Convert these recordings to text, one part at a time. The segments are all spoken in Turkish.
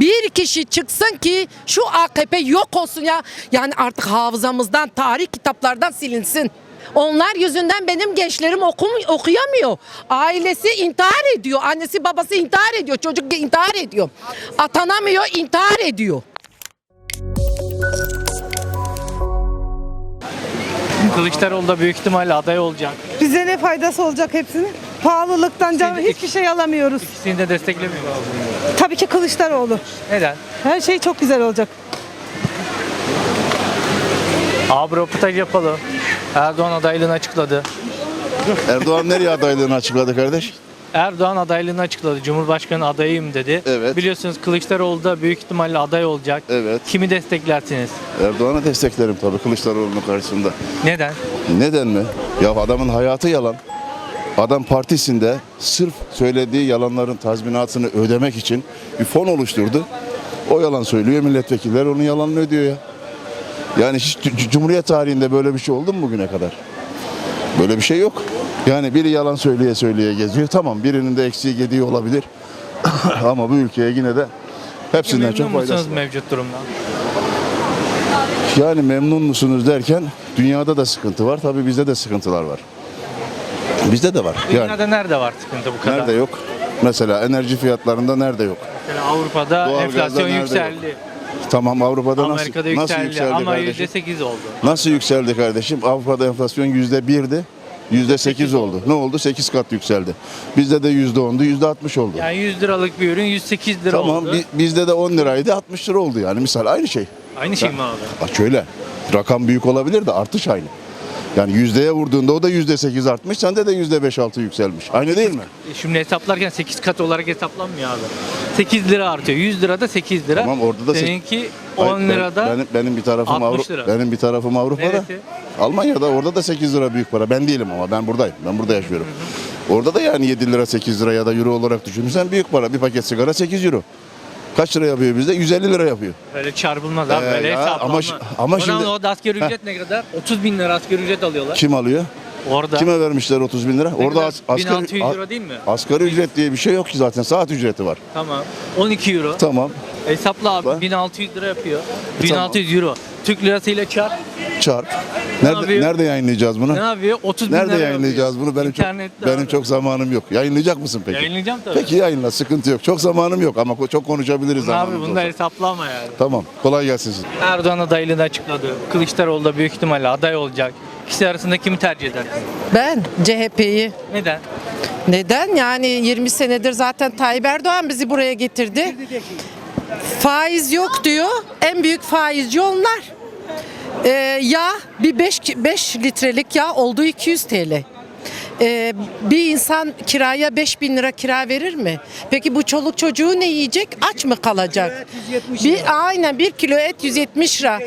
Bir kişi çıksın ki şu AKP yok olsun ya. Yani artık hafızamızdan, tarih kitaplardan silinsin. Onlar yüzünden benim gençlerim okum, okuyamıyor. Ailesi intihar ediyor. Annesi babası intihar ediyor. Çocuk intihar ediyor. Atanamıyor, intihar ediyor. Kılıçdaroğlu da büyük ihtimalle aday olacak. Bize ne faydası olacak hepsinin? Pahalılıktan canım İkisini- hiçbir şey alamıyoruz. İkisini de desteklemiyor. Tabii ki Kılıçdaroğlu. Neden? Her şey çok güzel olacak. Abi röportaj yapalım. Erdoğan adaylığını açıkladı. Erdoğan nereye adaylığını açıkladı kardeş? Erdoğan adaylığını açıkladı. Cumhurbaşkanı adayıyım dedi. Evet. Biliyorsunuz Kılıçdaroğlu da büyük ihtimalle aday olacak. Evet. Kimi desteklersiniz? Erdoğan'ı desteklerim tabii Kılıçdaroğlu'nun karşısında. Neden? Neden mi? Ya adamın hayatı yalan. Adam partisinde sırf söylediği yalanların tazminatını ödemek için bir fon oluşturdu. O yalan söylüyor, milletvekiller onun yalanını ödüyor ya. Yani hiç Cumhuriyet tarihinde böyle bir şey oldu mu bugüne kadar? Böyle bir şey yok. Yani biri yalan söyleye söyleye geziyor. Tamam birinin de eksiği gediği olabilir. Ama bu ülkeye yine de hepsinden Memnun çok faydası var. mevcut durumdan? Yani memnun musunuz derken dünyada da sıkıntı var. Tabii bizde de sıkıntılar var. Bizde de var. Yani Dünyada nerede var sıkıntı bu kadar? nerede yok? Mesela enerji fiyatlarında nerede yok? Mesela Avrupa'da Doğalgazda enflasyon yükseldi. Tamam Avrupa'da nasıl, Amerika'da nasıl yükseldi, yükseldi ama kardeşim? %8 oldu. Nasıl yükseldi kardeşim? Avrupa'da enflasyon yüzde birdi. Yüzde sekiz oldu. Ne oldu? Sekiz kat yükseldi. Bizde de yüzde ondu, yüzde altmış oldu. Yani 100 liralık bir ürün 108 lira tamam oldu. bi- bizde de 10 liraydı 60 lira oldu yani misal aynı şey. Aynı şey mi abi? Şöyle rakam büyük olabilir de artış aynı. Yani yüzdeye vurduğunda o da yüzde sekiz artmış, sende de yüzde beş altı yükselmiş. Aynı değil mi? E Şimdi hesaplarken 8 kat olarak hesaplanmıyor abi. 8 lira artıyor. 100 lirada 8 lira. Tamam, orada da sek- Seninki Hayır, 10 ben- lirada benim, benim bir tarafım 60 Avru- lira. benim bir tarafım Avrupa'da. Neresi? Almanya'da orada da 8 lira büyük para. Ben değilim ama ben buradayım. Ben burada yaşıyorum. Orada da yani 7 lira 8 lira ya da euro olarak düşünürsen büyük para. Bir paket sigara 8 euro. Kaç lira yapıyor bizde? 150 lira yapıyor. böyle çarpılmaz abi. Ee, böyle ya, ama şi- ama Ona şimdi- o da asgari ücret ne kadar? 30 bin lira asgari ücret alıyorlar. Kim alıyor? Orada. Kime vermişler 30 bin lira? Ne Orada kadar? as- asgari, 1600 euro değil mi? asgari ücret diye bir şey yok ki zaten. Saat ücreti var. Tamam. 12 euro. Tamam. Hesapla abi Bak. 1600 lira yapıyor. 1600 euro. Türk lirasıyla çarp. Çarp. Ne Nerede, yapıyor? nerede yayınlayacağız bunu? Ne yapıyor? 30 bin Nerede lira yayınlayacağız yapıyor. bunu? Benim çok, İnternette benim abi. çok zamanım yok. Yayınlayacak mısın peki? Yayınlayacağım tabii. Peki yayınla sıkıntı yok. Çok zamanım yok ama çok konuşabiliriz Bunu abi bunda hesaplama yani. Tamam. Kolay gelsin size. Erdoğan adaylığını açıkladı. Kılıçdaroğlu da büyük ihtimalle aday olacak. İkisi arasında kimi tercih edersin? Ben CHP'yi Neden? Neden? Yani 20 senedir zaten Tayyip Erdoğan bizi buraya getirdi. Faiz yok diyor. En büyük faizci onlar. Ee, yağ bir 5 5 litrelik yağ oldu 200 TL. Ee, bir insan kiraya 5 bin lira kira verir mi? Peki bu çoluk çocuğu ne yiyecek? Aç mı kalacak? Bir, aynen bir kilo et 170 lira.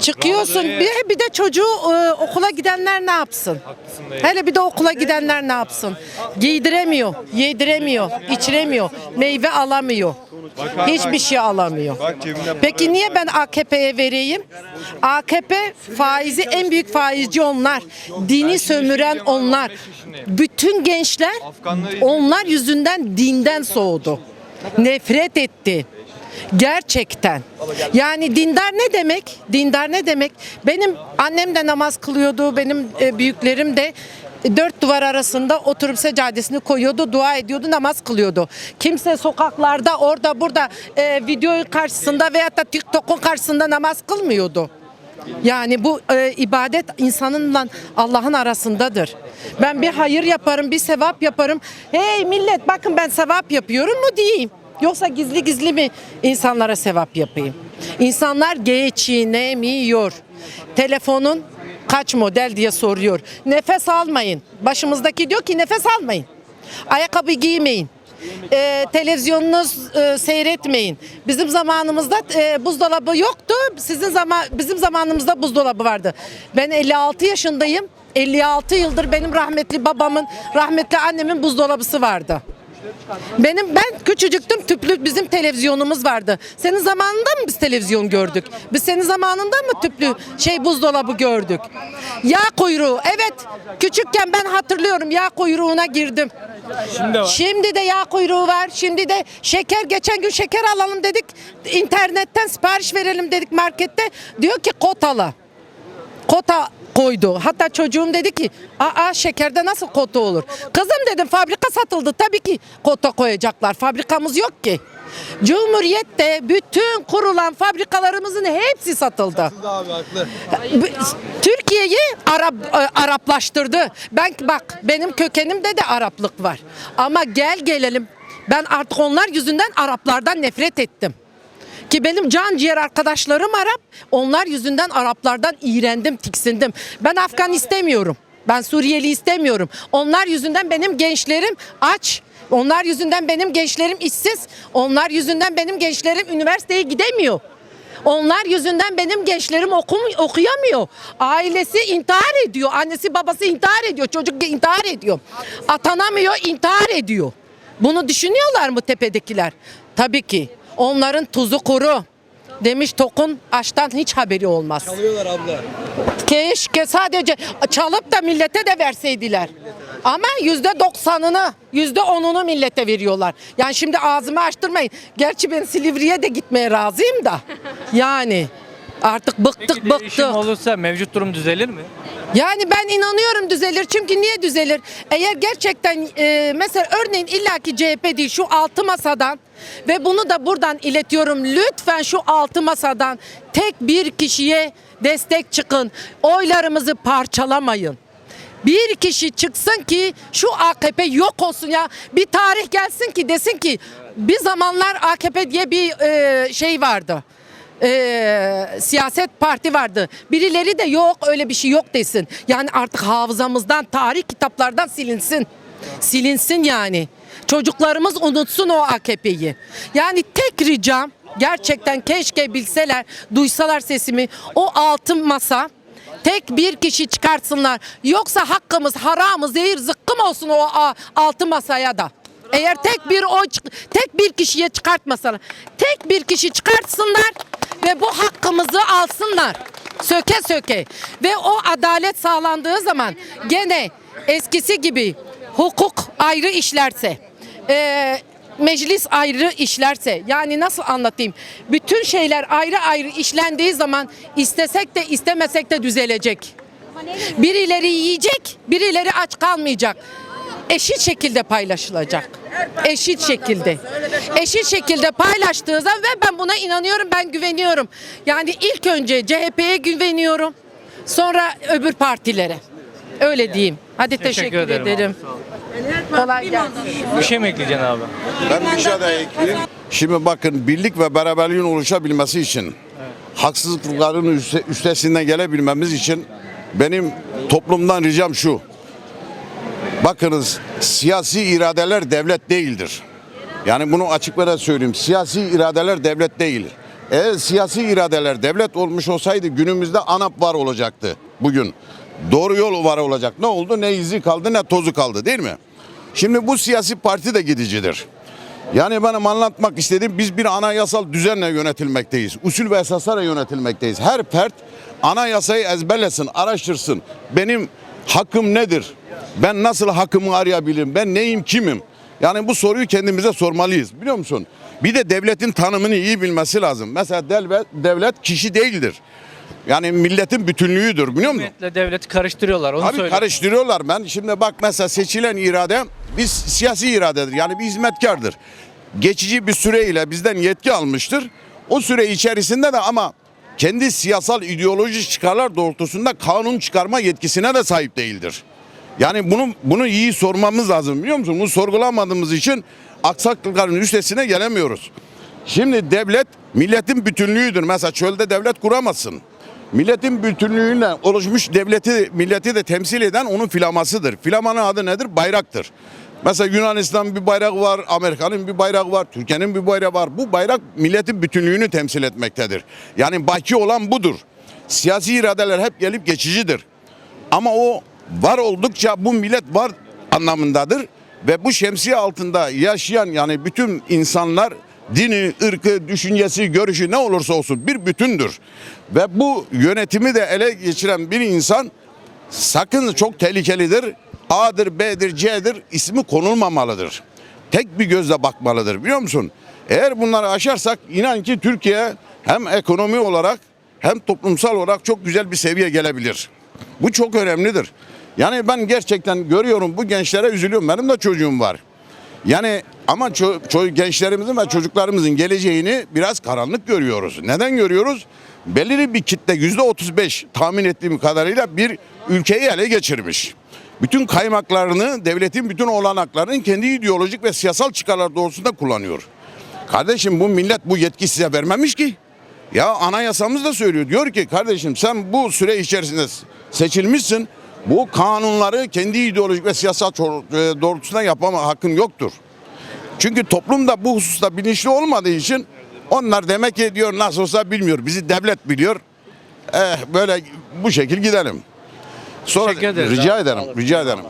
Çıkıyorsun bir, bir de çocuğu e, okula gidenler ne yapsın? Hele bir de okula gidenler ne yapsın? Giydiremiyor, yediremiyor, içiremiyor, meyve alamıyor. Hiçbir şey alamıyor. Peki niye ben AKP'ye vereyim? AKP faizi en büyük faizci onlar. Dini sömüren onlar. Bütün gençler onlar yüzünden dinden soğudu. Nefret etti. Gerçekten. Yani dindar ne demek? Dindar ne demek? Benim annem de namaz kılıyordu. Benim e, büyüklerim de dört duvar arasında oturup seccadesini koyuyordu, dua ediyordu, namaz kılıyordu. Kimse sokaklarda, orada, burada e, video karşısında veyahut da TikTok'un karşısında namaz kılmıyordu. Yani bu e, ibadet insanınla Allah'ın arasındadır. Ben bir hayır yaparım, bir sevap yaparım. Hey millet bakın ben sevap yapıyorum mu diyeyim. Yoksa gizli gizli mi insanlara sevap yapayım? İnsanlar geçinemiyor. Telefonun kaç model diye soruyor. Nefes almayın. Başımızdaki diyor ki nefes almayın. Ayakkabı giymeyin. Ee, televizyonunuz e, seyretmeyin. Bizim zamanımızda e, buzdolabı yoktu. Sizin zaman bizim zamanımızda buzdolabı vardı. Ben 56 yaşındayım. 56 yıldır benim rahmetli babamın, rahmetli annemin buzdolabısı vardı. Benim ben küçücüktüm tüplü bizim televizyonumuz vardı. Senin zamanında mı biz televizyon gördük? Biz senin zamanında mı tüplü şey buzdolabı gördük? Yağ kuyruğu. Evet. Küçükken ben hatırlıyorum yağ kuyruğuna girdim. Şimdi var. Şimdi de yağ kuyruğu var. Şimdi de şeker geçen gün şeker alalım dedik. İnternetten sipariş verelim dedik markette. Diyor ki kotalı. Kota koydu. Hatta çocuğum dedi ki aa şekerde nasıl kota olur? Kızım dedim fabrika satıldı. Tabii ki kota koyacaklar. Fabrikamız yok ki. Cumhuriyet'te bütün kurulan fabrikalarımızın hepsi satıldı. Türkiye'yi Arap e, Araplaştırdı. Ben bak benim kökenimde de Araplık var. Ama gel gelelim ben artık onlar yüzünden Araplardan nefret ettim. Ki benim can ciğer arkadaşlarım Arap. Onlar yüzünden Araplardan iğrendim, tiksindim. Ben Afgan istemiyorum. Ben Suriyeli istemiyorum. Onlar yüzünden benim gençlerim aç. Onlar yüzünden benim gençlerim işsiz. Onlar yüzünden benim gençlerim üniversiteye gidemiyor. Onlar yüzünden benim gençlerim okum, okuyamıyor. Ailesi intihar ediyor. Annesi babası intihar ediyor. Çocuk intihar ediyor. Atanamıyor, intihar ediyor. Bunu düşünüyorlar mı tepedekiler? Tabii ki. Onların tuzu kuru. Demiş Tokun aştan hiç haberi olmaz. Alıyorlar abla. Keşke sadece çalıp da millete de verseydiler. Ama yüzde doksanını, yüzde onunu millete veriyorlar. Yani şimdi ağzımı açtırmayın. Gerçi ben Silivri'ye de gitmeye razıyım da. Yani artık bıktık Peki değişim bıktık. olursa mevcut durum düzelir mi? Yani ben inanıyorum düzelir. Çünkü niye düzelir? Eğer gerçekten e, mesela örneğin illaki CHP değil şu altı masadan ve bunu da buradan iletiyorum. Lütfen şu altı masadan tek bir kişiye destek çıkın. Oylarımızı parçalamayın. Bir kişi çıksın ki şu AKP yok olsun ya. Bir tarih gelsin ki desin ki bir zamanlar AKP diye bir e, şey vardı e, siyaset parti vardı. Birileri de yok öyle bir şey yok desin. Yani artık hafızamızdan, tarih kitaplardan silinsin. Silinsin yani. Çocuklarımız unutsun o AKP'yi. Yani tek ricam gerçekten keşke bilseler, duysalar sesimi o altın masa tek bir kişi çıkartsınlar. Yoksa hakkımız, haramı, zehir, zıkkım olsun o altın masaya da. Eğer tek bir oy tek bir kişiye çıkartmasalar, tek bir kişi çıkartsınlar ve bu hakkımızı alsınlar. Söke söke ve o adalet sağlandığı zaman gene eskisi gibi hukuk ayrı işlerse, eee, meclis ayrı işlerse yani nasıl anlatayım? Bütün şeyler ayrı ayrı işlendiği zaman istesek de istemesek de düzelecek. Birileri yiyecek, birileri aç kalmayacak. Eşit şekilde paylaşılacak. Eşit şekilde. Eşit şekilde paylaştığı zaman ve ben buna inanıyorum, ben güveniyorum. Yani ilk önce CHP'ye güveniyorum. Sonra öbür partilere. Öyle diyeyim. Hadi teşekkür, ederim abi, ederim. Kolay gelsin. Bir şey mi ekleyeceksin abi? Ben bir şey daha ekleyeyim. Şimdi bakın birlik ve beraberliğin oluşabilmesi için haksızlıkların üste- üstesinden gelebilmemiz için benim toplumdan ricam şu. Bakınız siyasi iradeler devlet değildir. Yani bunu açık söyleyeyim. Siyasi iradeler devlet değil. Eğer siyasi iradeler devlet olmuş olsaydı günümüzde ANAP var olacaktı bugün. Doğru yol var olacak. Ne oldu? Ne izi kaldı ne tozu kaldı değil mi? Şimdi bu siyasi parti de gidicidir. Yani benim anlatmak istediğim biz bir anayasal düzenle yönetilmekteyiz. Usul ve esaslarla yönetilmekteyiz. Her fert anayasayı ezberlesin, araştırsın. Benim hakkım nedir? Ben nasıl hakkımı arayabilirim? Ben neyim, kimim? Yani bu soruyu kendimize sormalıyız biliyor musun? Bir de devletin tanımını iyi bilmesi lazım. Mesela devlet, devlet kişi değildir. Yani milletin bütünlüğüdür biliyor musun? Hükümetle devleti karıştırıyorlar. Onu Abi söyle. karıştırıyorlar ben. Şimdi bak mesela seçilen irade biz siyasi iradedir. Yani bir hizmetkardır. Geçici bir süreyle bizden yetki almıştır. O süre içerisinde de ama kendi siyasal ideoloji çıkarlar doğrultusunda kanun çıkarma yetkisine de sahip değildir. Yani bunu bunu iyi sormamız lazım biliyor musun? Bunu sorgulamadığımız için aksaklıkların üstesine gelemiyoruz. Şimdi devlet milletin bütünlüğüdür. Mesela çölde devlet kuramazsın. Milletin bütünlüğüyle oluşmuş devleti, milleti de temsil eden onun filamasıdır. Filamanın adı nedir? Bayraktır. Mesela Yunanistan bir bayrağı var, Amerika'nın bir bayrağı var, Türkiye'nin bir bayrağı var. Bu bayrak milletin bütünlüğünü temsil etmektedir. Yani baki olan budur. Siyasi iradeler hep gelip geçicidir. Ama o var oldukça bu millet var anlamındadır. ve bu şemsiye altında yaşayan yani bütün insanlar dini, ırkı, düşüncesi, görüşü ne olursa olsun bir bütündür. Ve bu yönetimi de ele geçiren bir insan sakın çok tehlikelidir. A'dır, B'dir, C'dir ismi konulmamalıdır. Tek bir gözle bakmalıdır biliyor musun? Eğer bunları aşarsak inan ki Türkiye hem ekonomi olarak hem toplumsal olarak çok güzel bir seviye gelebilir. Bu çok önemlidir. Yani ben gerçekten görüyorum bu gençlere üzülüyorum. Benim de çocuğum var. Yani ama ço- ço- gençlerimizin ve çocuklarımızın geleceğini biraz karanlık görüyoruz. Neden görüyoruz? Belirli bir kitle yüzde 35 tahmin ettiğim kadarıyla bir ülkeyi ele geçirmiş. Bütün kaymaklarını, devletin bütün olanaklarını kendi ideolojik ve siyasal çıkarlar doğrultusunda kullanıyor. Kardeşim bu millet bu yetki size vermemiş ki. Ya anayasamız da söylüyor. Diyor ki kardeşim sen bu süre içerisinde seçilmişsin. Bu kanunları kendi ideolojik ve siyasal e, doğrultusunda yapama hakkın yoktur. Çünkü toplum da bu hususta bilinçli olmadığı için onlar demek ki diyor nasıl olsa bilmiyor. Bizi devlet biliyor. Eh böyle bu şekil gidelim. Sonra Teşekkür ederiz rica abi. ederim. Rica ederim.